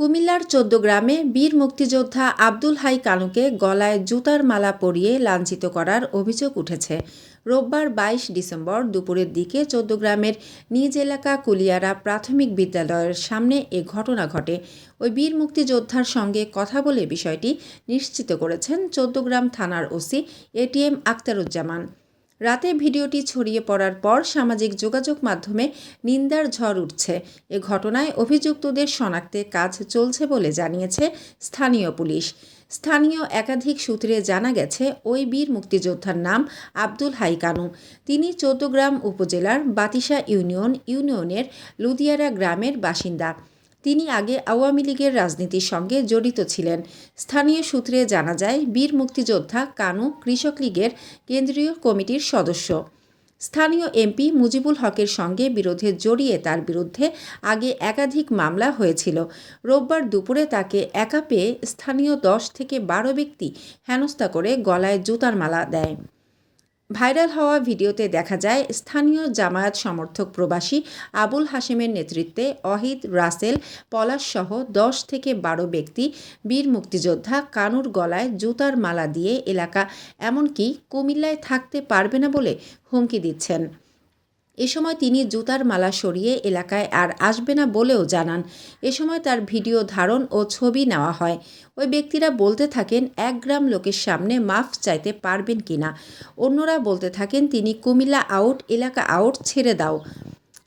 কুমিল্লার চোদ্দ গ্রামে বীর মুক্তিযোদ্ধা আব্দুল হাই কানুকে গলায় জুতার মালা পরিয়ে লাঞ্ছিত করার অভিযোগ উঠেছে। রোববার বাইশ ডিসেম্বর দুপুরের দিকে চোদ্দ গ্রামের নিজ এলাকা কুলিয়ারা প্রাথমিক বিদ্যালয়ের সামনে এ ঘটনা ঘটে। ওই বীর মুক্তিযোদ্ধার সঙ্গে কথা বলে বিষয়টি নিশ্চিত করেছেন চোদ্দগ্রাম থানার ওসি এটিএম আক্তারুজ্জামান রাতে ভিডিওটি ছড়িয়ে পড়ার পর সামাজিক যোগাযোগ মাধ্যমে নিন্দার ঝড় উঠছে। এ ঘটনায় অভিযুক্তদের শনাক্তে কাজ চলছে বলে জানিয়েছে স্থানীয় পুলিশ। স্থানীয় একাধিক সূত্রে জানা গেছে, ওই বীর মুক্তিযোদ্ধার নাম আব্দুল হাইকানু। তিনি চৌদ্দগ্রাম উপজেলার বাতিসা ইউনিয়ন ইউনিয়নের লুদিয়ারা গ্রামের বাসিন্দা। তিনি আগে আওয়ামী লীগের রাজনীতির সঙ্গে জড়িত ছিলেন। স্থানীয় সূত্রে জানা যায়, বীর মুক্তিযোদ্ধা কানু কৃষক লীগের কেন্দ্রীয় কমিটির সদস্য। স্থানীয় এমপি মুজিবুল হকের সঙ্গে বিরোধে জড়িয়ে তার বিরুদ্ধে আগে একাধিক মামলা হয়েছিল। রোববার দুপুরে তাকে একা পেয়ে স্থানীয় দশ থেকে বারো ব্যক্তি হেনস্থা করে গলায় জুতার মালা দেয়। ভাইরাল হওয়া ভিডিওতে দেখা যায় স্থানীয় জামায়াত সমর্থক প্রবাসী আবুল হাশেমের নেতৃত্বে অহিদ রাসেল পলাশসহ দশ থেকে বারো ব্যক্তি, বীর মুক্তিযোদ্ধা কানুর গলায় জুতার মালা দিয়ে এলাকা, এমনকি কুমিল্লায় থাকতে পারবে না বলে হুমকি দিচ্ছেন। এ সময় তিনি জুতার মালা সরিয়ে এলাকায় আর আসবে না বলেও জানান। এ সময় তার ভিডিও ধারণ ও ছবি নেওয়া হয়। ওই ব্যক্তিরা বলতে থাকেন, এক গ্রাম লোকের সামনে মাফ চাইতে পারবেন কিনা? অন্যরা বলতে থাকেন, তিনি কুমিল্লা আউট, এলাকা আউট ছেড়ে দাও।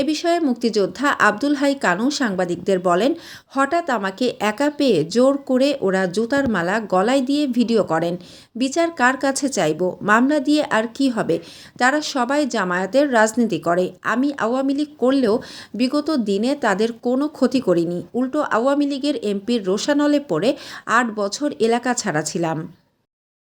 এ বিষয়ে মুক্তিযোদ্ধা আব্দুল হাই কানু সাংবাদিকদের বলেন, হঠাৎ আমাকে একা পেয়ে জোর করে ওরা জুতার মালা গলায় দিয়ে ভিডিও করেন। বিচার কার কাছে চাইব? মামলা দিয়ে আর কি হবে? তারা সবাই জামায়াতের রাজনীতি করে। আমি আওয়ামী লীগ করলেও বিগত দিনে তাদের কোনো ক্ষতি করিনি। উল্টো আওয়ামী লীগের এমপির রোশানলে পড়ে আট বছর এলাকা ছাড়া ছিলাম।